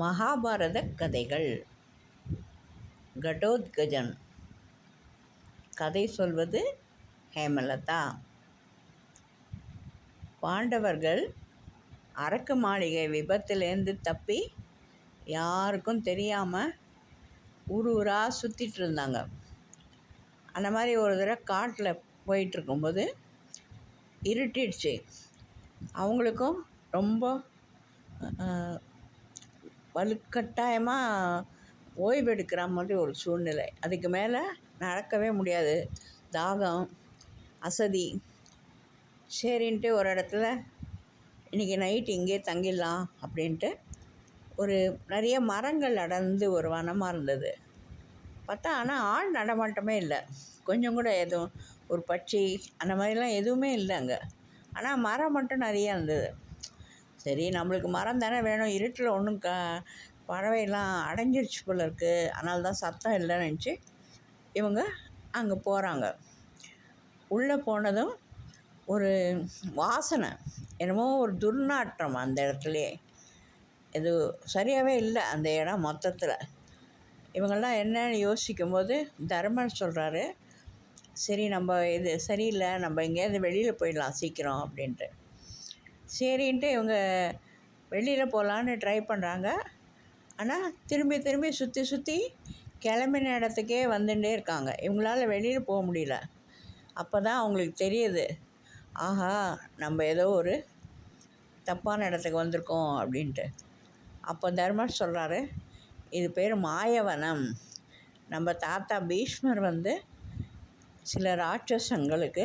மகாபாரத கதைகள். கடோத்கஜன் கதை சொல்வது ஹேமலதா. பாண்டவர்கள் அரக்கு மாளிகை விபத்துலேருந்து தப்பி யாருக்கும் தெரியாமல் ஊர் ஊராக சுற்றிட்டு இருந்தாங்க. அந்த மாதிரி ஒரு தடவை காட்டில் போயிட்டுருக்கும்போது இருட்டிடுச்சு. அவங்களுக்கும் ரொம்ப வலுக்கட்டாயமாக ஓய்வு எடுக்கிற மாதிரி ஒரு சூழ்நிலை. அதுக்கு மேலே நடக்கவே முடியாது. தாகம் அசதி. சரின்ட்டு ஒரு இடத்துல இன்றைக்கி நைட் இங்கேயே தங்கிடலாம் அப்படின்ட்டு ஒரு நிறைய மரங்கள் அடர்ந்து ஒரு வனமாக இருந்தது. பார்த்தா ஆனால் ஆள் நடமாட்டமே இல்லை. கொஞ்சம் கூட எதுவும் ஒரு பட்சி அந்த மாதிரிலாம் எதுவுமே இல்லை அங்கே. ஆனால் மரம் மட்டும் நிறையா இருந்தது. சரி நம்மளுக்கு மரம் தானே வேணும். இருட்டில் ஒன்றும் க பறவையெல்லாம் அடைஞ்சிருச்சு போல இருக்குது அதனால தான் சத்தம் இல்லைன்னு நினச்சி இவங்க அங்கே போகிறாங்க உள்ளே போனதும் ஒரு வாசனை. என்னமோ ஒரு துர்நாற்றம் அந்த இடத்துலையே. இது சரியாகவே இல்லை அந்த இடம் மொத்தத்தில். இவங்கெல்லாம் என்னன்னு யோசிக்கும் போது தர்மன் சொல்கிறாரு சரி நம்ம இது சரியில்லை நம்ம எங்கேயாவது வெளியில் போயிடலாம் சீக்கிரம் அப்படின்ட்டு. சரின்ட்டு இவங்க வெளியில் போகலான்னு ட்ரை பண்ணுறாங்க ஆனால் திரும்பி திரும்பி சுற்றி சுற்றி கிளம்பின இடத்துக்கே வந்துட்டே இருக்காங்க. இவங்களால வெளியில் போக முடியல. அப்போ தான் அவங்களுக்கு தெரியுது. ஆஹா நம்ம ஏதோ ஒரு தப்பான இடத்துக்கு வந்திருக்கோம் அப்படின்ட்டு. அப்போ தர்மர் சொல்கிறாரு இது பேர் மாயவனம். நம்ம தாத்தா பீஷ்மர் வந்து சில ராட்சசங்களுக்கு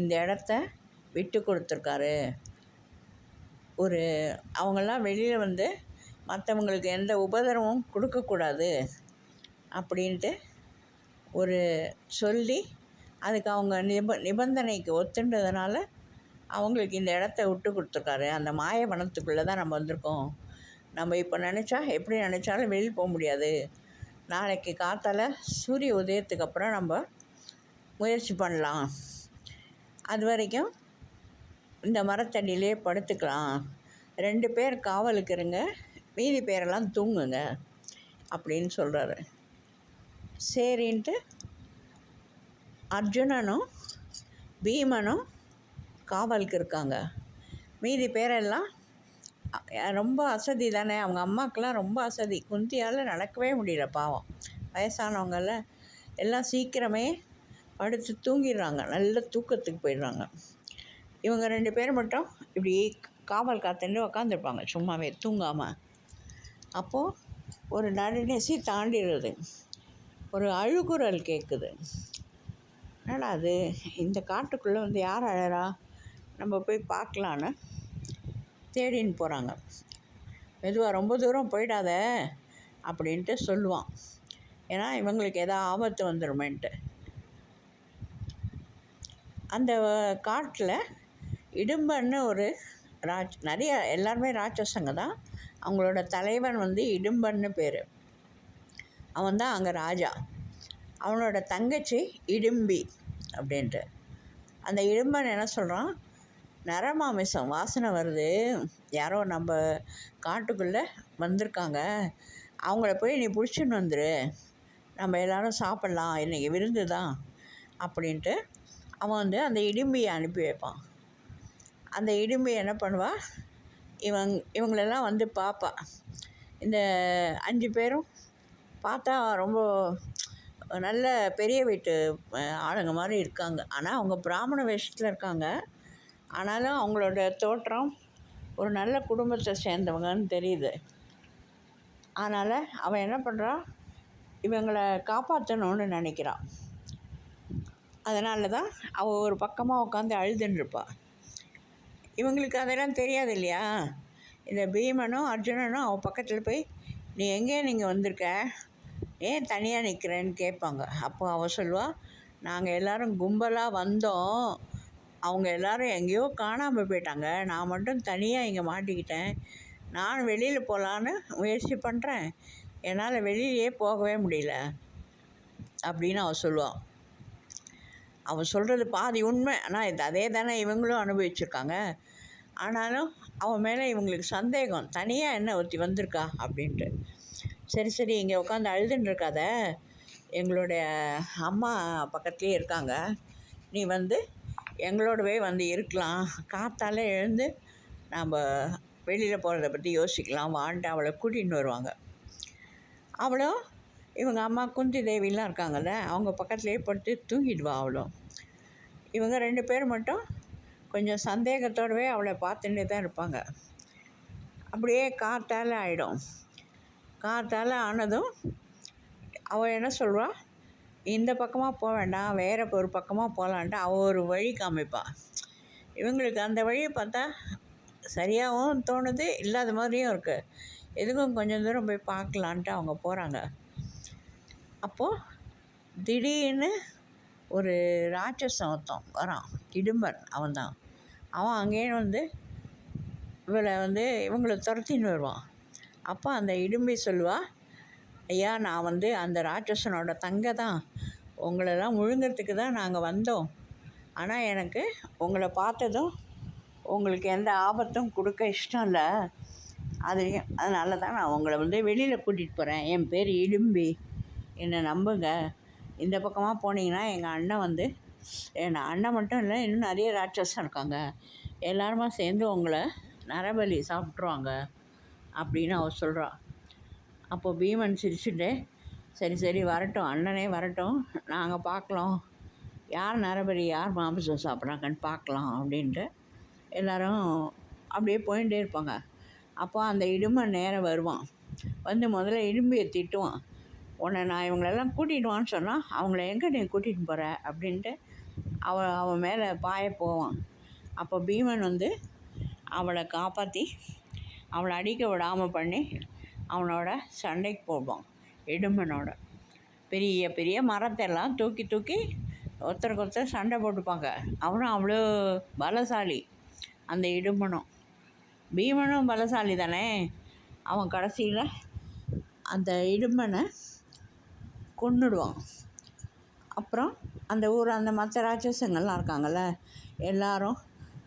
இந்த இடத்த விட்டு கொடுத்துருக்காரு. ஒரு அவங்கெல்லாம் வெளியில் வந்து மற்றவங்களுக்கு எந்த உபதிரவமும் கொடுக்கக்கூடாது அப்படின்ட்டு ஒரு சொல்லி அதுக்கு அவங்க நிப நிபந்தனைக்கு ஒத்துன்றதுனால அவங்களுக்கு இந்த இடத்த விட்டு கொடுத்துருக்காரு. அந்த மாயவனத்துக்குள்ளே தான் நம்ம வந்திருக்கோம். நம்ம இப்போ நினச்சா எப்படி நினச்சாலும் வெளியில் போக முடியாது. நாளைக்கு காத்தால் சூரிய உதயத்துக்கு அப்புறம் நம்ம முயற்சி பண்ணலாம். அது வரைக்கும் இந்த மரத்தடியிலே படுத்துக்கலாம். ரெண்டு பேர் காவலுக்கு இருங்க மீதி பேரெல்லாம் தூங்குங்க அப்படின்னு சொல்கிறாரு சரின்ட்டு அர்ஜுனனும் பீமனும் காவலுக்கு இருக்காங்க. மீதி பேரெல்லாம் ரொம்ப அசதி தானே. அவங்க அம்மாக்கெல்லாம் ரொம்ப அசதி. குந்தியால் நடக்கவே முடியல பாவம். வயசானவங்கள எல்லாம் சீக்கிரமே படுத்து தூங்கிடுறாங்க. நல்ல தூக்கத்துக்கு போயிடுறாங்க. இவங்க ரெண்டு பேர் மட்டும் இப்படி காவல் காத்துட்டு உக்காந்துருப்பாங்க. சும்மாவே தூங்காமல் அப்போது ஒரு நடுநெசி தாண்டிடுது. ஒரு அழுகுரல் கேட்குது என்னடா அது இந்த காட்டுக்குள்ளே வந்து யார் அழறா? நம்ம போய் பார்க்கலான்னு தேடின்னு போகிறாங்க மெதுவாக ரொம்ப தூரம் போயிடாத அப்படின்ட்டு சொல்லுவான். ஏன்னா இவங்களுக்கு எதாவது ஆபத்து வந்துடுமேன்ட்டு அந்த காட்டில் இடும்பன்னு ஒரு ராஜ் நிறைய எல்லாருமே ராட்சசங்க தான். அவங்களோட தலைவன் வந்து இடும்பன்னு பேர். அவன் தான் அங்கே ராஜா. அவனோட தங்கச்சி இடும்பி அப்படின்ட்டு. அந்த இடும்பன் என்ன சொல்கிறான் நரமாமிசம் வாசனை வருது. யாரோ நம்ம காட்டுக்குள்ளே வந்திருக்காங்க. அவங்கள போய் நீ பிடிச்சின்னு வந்துரு. நம்ம எல்லோரும் சாப்பிட்லாம். இன்றைக்கி விருந்து தான். அப்படின்ட்டு அவன் வந்து அந்த இடும்பியை அனுப்பி வைப்பான். அந்த இடும்பி என்ன பண்ணுவாள் இவங் இவங்களெல்லாம் வந்து பார்ப்பா இந்த அஞ்சு பேரும் பார்த்தா ரொம்ப நல்ல பெரிய வீட்டு ஆளுங்க மாதிரி இருக்காங்க. ஆனால் அவங்க பிராமண வேஷத்தில் இருக்காங்க. ஆனாலும் அவங்களோட தோற்றம் ஒரு நல்ல குடும்பத்தை சேர்ந்தவங்கன்னு தெரியுது. அதனால் அவன் என்ன பண்ணுறான் இவங்களை காப்பாற்றணுன்னு நினைக்கிறான் அதனால தான் அவள் ஒரு பக்கமாக உட்காந்து அழுதுன்னு இருப்பாள் இவங்களுக்கு அதெல்லாம் தெரியாது இல்லையா இந்த பீமனும் அர்ஜுனனும் அவள் பக்கத்தில் போய் நீ எங்கே நீங்கள் வந்திருக்க? ஏன் தனியாக நிற்கிறேன்னு கேட்பாங்க. அப்போ அவள் சொல்லுவாள் நாங்கள் எல்லோரும் கும்பலாக வந்தோம். அவங்க எல்லோரும் எங்கேயோ காணாமல் போயிட்டாங்க. நான் மட்டும் தனியாக இங்கே மாட்டிக்கிட்டேன். நான் வெளியில் போகலான்னு முயற்சி பண்ணுறேன் என்னால் வெளியிலேயே போகவே முடியல. அப்படின்னு அவள் சொல்லுவாள் அவன் சொல்கிறது பாதி உண்மை. ஆனால் இது அதே தானே இவங்களும் அனுபவிச்சிருக்காங்க. ஆனாலும் அவன் மேலே இவங்களுக்கு சந்தேகம். தனியாக என்ன ஒருத்தி வந்திருக்கா? அப்படின்ட்டு. சரி சரி இங்கே உட்காந்து அழுதுன்னு இருக்காத. எங்களுடைய அம்மா பக்கத்துலேயே இருக்காங்க. நீ வந்து எங்களோடவே வந்து இருக்கலாம். காத்தால் எழுந்து நாம் வெளியில் போகிறத பற்றி யோசிக்கலாம். வான்ட்டு அவளை கூட்டின்னு வருவாங்க. அவளும் இவங்க அம்மா குந்தி தேவிலாம் இருக்காங்கல்ல அவங்க பக்கத்துலேயே படுத்து தூங்கிடுவா அவளும். இவங்க ரெண்டு பேர் மட்டும் கொஞ்சம் சந்தேகத்தோடவே அவளை பார்த்துட்டே தான் இருப்பாங்க. அப்படியே காத்தால ஆகிடும் காத்தால ஆனதும் அவள் என்ன சொல்வாள் இந்த பக்கமாக போக வேண்டாம் வேறு ஒரு பக்கமாக போகலான்ட்டு அவள் ஒரு வழி காமிப்பாள் இவங்களுக்கு அந்த வழியை பார்த்தா சரியாகவும் தோணுது இல்லாத மாதிரியும் இருக்குது எதுக்கும் கொஞ்சம் தூரம் போய் பார்க்கலான்ட்டு அவங்க போகிறாங்க அப்போது திடீர்னு ஒரு ராட்சசன் ஒருத்தன் வரான் இடும்பன் அவன்தான். அவன் அங்கேயே வந்து இவளை வந்து இவங்களை துரத்தின்னு வருவான். அப்போ அந்த இடும்பி சொல்லுவா ஐயா நான் வந்து அந்த ராட்சசனோட தங்க தான் உங்களெல்லாம் முழுங்கிறதுக்கு தான் நாங்கள் வந்தோம். ஆனால் எனக்கு உங்களை பார்த்ததும் உங்களுக்கு எந்த ஆபத்தும் கொடுக்க இஷ்டம் இல்லை. அது அதனால தான் நான் உங்களை வந்து வெளியில் கூட்டிகிட்டு போகிறேன் என் பேர் இடும்பி. என்னை நம்புங்க. இந்த பக்கமாக போனீங்கன்னா எங்கள் அண்ணன் வந்து என் அண்ணன் மட்டும் இல்லை இன்னும் நிறைய ராட்சஸம் இருக்காங்க. எல்லாருமா சேர்ந்து உங்களை நரபலி சாப்பிட்ருவாங்க அப்படின்னு அவர் சொல்கிறான் அப்போது பீமன் சிரிச்சுட்டு சரி சரி வரட்டும் அண்ணனே வரட்டும் நாங்கள் பார்க்கலாம் யார் நரபலி யார் மாமிசம் சாப்பிட்றாங்கன்னு பார்க்கலாம் அப்படின்ட்டு எல்லோரும் அப்படியே போயிட்டே இருப்பாங்க. அப்போ அந்த இடும்பன் நேரம் வருவான். வந்து முதல்ல இடும்பியை திட்டுவான். உன்னை நான் இவங்களெல்லாம் கூட்டிகிட்டு சொன்னால் அவங்கள எங்கே நீ கூட்டிகிட்டு போகிற அப்படின்ட்டு அவள் அவன் மேலே பாய போவான். அப்போ பீமன் வந்து அவளை காப்பாற்றி அவளை அடிக்க விடாமல் பண்ணி அவனோட சண்டைக்கு போவான் இடும்பனோட. பெரிய பெரிய மரத்தெல்லாம் தூக்கி தூக்கி ஒருத்தருக்கு ஒருத்தர் சண்டை போட்டுப்பாங்க. அவனும் அவ்வளோ பலசாலி அந்த இடும்பனும். பீமனும் பலசாலி தானே அவன் கடைசியில் அந்த இடும்பனை கொண்டுடுவான் அப்புறம் அந்த ஊர் அந்த மற்ற ராட்சசங்கள்லாம் இருக்காங்கள்ல எல்லாரும்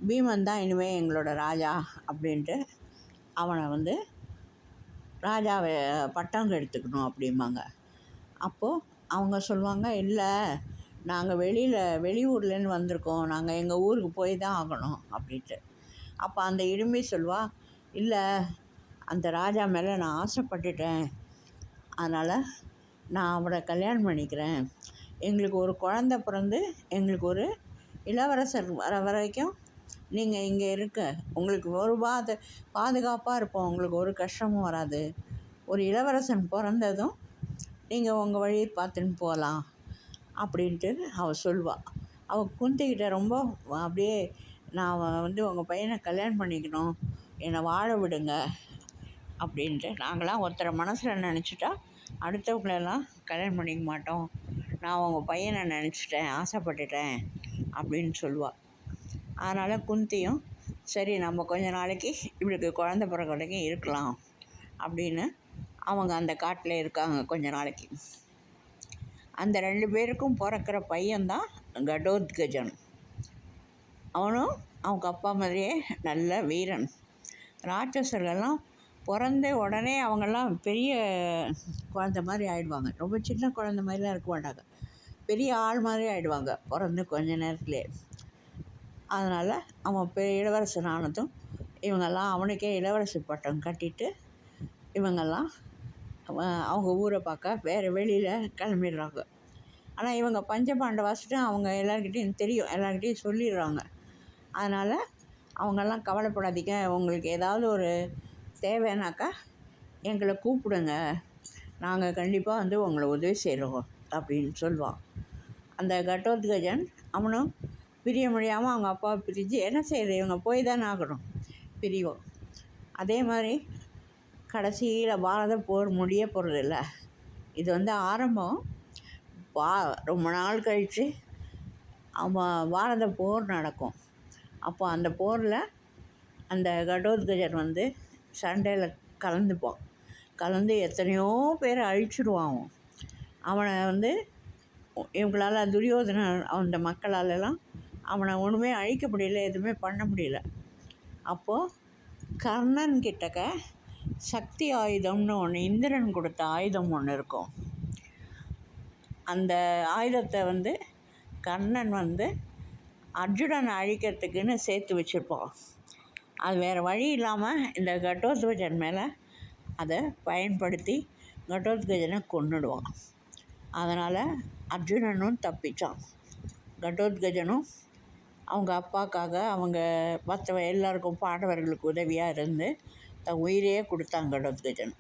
பீமன் தான் இனிமேல் எங்களோட ராஜா அப்படின்ட்டு அவனை வந்து ராஜாவை பட்டம் எடுத்துக்கணும் அப்படிம்பாங்க. அப்போது அவங்க சொல்லுவாங்க இல்லை நாங்கள் வெளியில் வெளியூர்லேருந்து வந்திருக்கோம். நாங்கள் எங்கள் ஊருக்கு போய் தான் ஆகணும் அப்படின்ட்டு. அப்போ அந்த இடும்பி சொல்வா இல்லை அந்த ராஜா மேலே நான் ஆசைப்பட்டுட்டேன். அதனால் நான் அவரை கல்யாணம் பண்ணிக்கிறேன். எங்களுக்கு ஒரு குழந்த பிறந்து எங்களுக்கு ஒரு இளவரசர் வர வரைக்கும் நீங்கள் இங்கே இருக்க. உங்களுக்கு ஒரு பாது பாதுகாப்பாக இருப்போம். உங்களுக்கு ஒரு கஷ்டமும் வராது. ஒரு இளவரசன் பிறந்ததும் நீங்கள் உங்கள் வழியை பார்த்துன்னு போகலாம் அப்படின்ட்டு அவள் சொல்வாள் அவள் குந்திக்கிட்ட ரொம்ப அப்படியே நான் வந்து உங்கள் பையனை கல்யாணம் பண்ணிக்கணும். என்னை வாழ விடுங்க அப்படின்ட்டு நாங்களாம் ஒருத்தரை மனசில் நினச்சிட்டா அடுத்தவங்களெல்லாம் கல்யாணம் பண்ணிக்க மாட்டோம். நான் உங்கள் பையனை நினச்சிட்டேன் ஆசைப்பட்டுட்டேன் அப்படின்னு சொல்லுவாள் அதனால் குந்தியும் சரி நம்ம கொஞ்ச நாளைக்கு இவளுக்கு குழந்த பிறகு வரைக்கும் இருக்கலாம் அப்படின்னு அவங்க அந்த காட்டில் இருக்காங்க கொஞ்ச நாளைக்கு. அந்த ரெண்டு பேருக்கும் பிறக்கிற பையன்தான் கடோத்கஜன். அவனும் அவங்க அப்பா மாதிரியே நல்ல வீரன். ராட்சசர்கள்லாம் பிறந்த உடனே அவங்கெல்லாம் பெரிய குழந்த மாதிரி ஆயிடுவாங்க. ரொம்ப சின்ன குழந்த மாதிரிலாம் இருக்க மாட்டாங்க. பெரிய ஆள் மாதிரி ஆயிடுவாங்க பிறந்து கொஞ்ச நேரத்துலேயே அதனால் அவன் பெ இளவரசன் ஆனதும் இவங்கெல்லாம் அவனுக்கே இளவரசு பட்டம் கட்டிட்டு இவங்கெல்லாம் அவங்க ஊரை பார்க்க வேறு வெளியில் கிளம்பிடுறாங்க. ஆனால் இவங்க பஞ்சபாண்டவாசிட்டு அவங்க எல்லாருக்கிட்டேயும் தெரியும். எல்லாருக்கிட்டையும் சொல்லிடுறாங்க. அதனால் அவங்கெல்லாம் கவலைப்படாதீங்க. உங்களுக்கு ஏதாவது ஒரு தேவைன்னாக்கா எங்களை கூப்பிடுங்க. நாங்கள் கண்டிப்பாக வந்து உங்களை உதவி செய்கிறோம் அப்படின்னு சொல்லுவான் அந்த கட்டோத்கஜன் அவனும் பிரிய முடியாமல் அவங்க அப்பாவை பிரிஞ்சு என்ன செய்கிறது இவங்க போய் தானே ஆகணும். பிரிவோம். அதே மாதிரி கடைசியில் பாரத போர் முடிய போகிறதில்ல இது வந்து ஆரம்பம். பா ரொம்ப நாள் கழித்து அவன் பாரத போர் நடக்கும். அப்போ அந்த போரில் அந்த கடோத்கஜன் வந்து சண்டையில் கலந்துப்பான். கலந்து எத்தனையோ பேரை அழிச்சிடுவான் அவன். அவனை வந்து இவங்களால் துரியோதனன் அந்த மக்களாலெல்லாம் அவனை ஒன்றுமே அழிக்க முடியல எதுவுமே பண்ண முடியல. அப்போது கர்ணன் கிட்டக்க சக்தி ஆயுதம்னு ஒன்று இந்திரன் கொடுத்த ஆயுதம் ஒன்று இருக்கும். அந்த ஆயுதத்தை வந்து கர்ணன் வந்து அர்ஜுனனை அழிக்கிறதுக்குன்னு சேர்த்து வச்சுருப்பான். அது வேறு வழி இல்லாமல் இந்த கட்டோத்கஜன் மேலே அதை பயன்படுத்தி கட்டோத்கஜனை கொன்னுடுவான். அதனால் அர்ஜுனனும் தப்பிச்சான். கட்டோத்கஜனும் அவங்க அப்பாக்காக அவங்க மற்ற எல்லாருக்கும் பாண்டவர்களுக்கு உதவியாக இருந்து தன் உயிரையே கொடுத்தாங்க கட்டோத்கஜன்.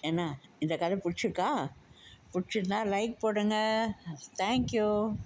என்ன இந்த கதை பிடிச்சிருக்கா? பிடிச்சிருந்தா லைக் போடுங்க. தேங்க்யூ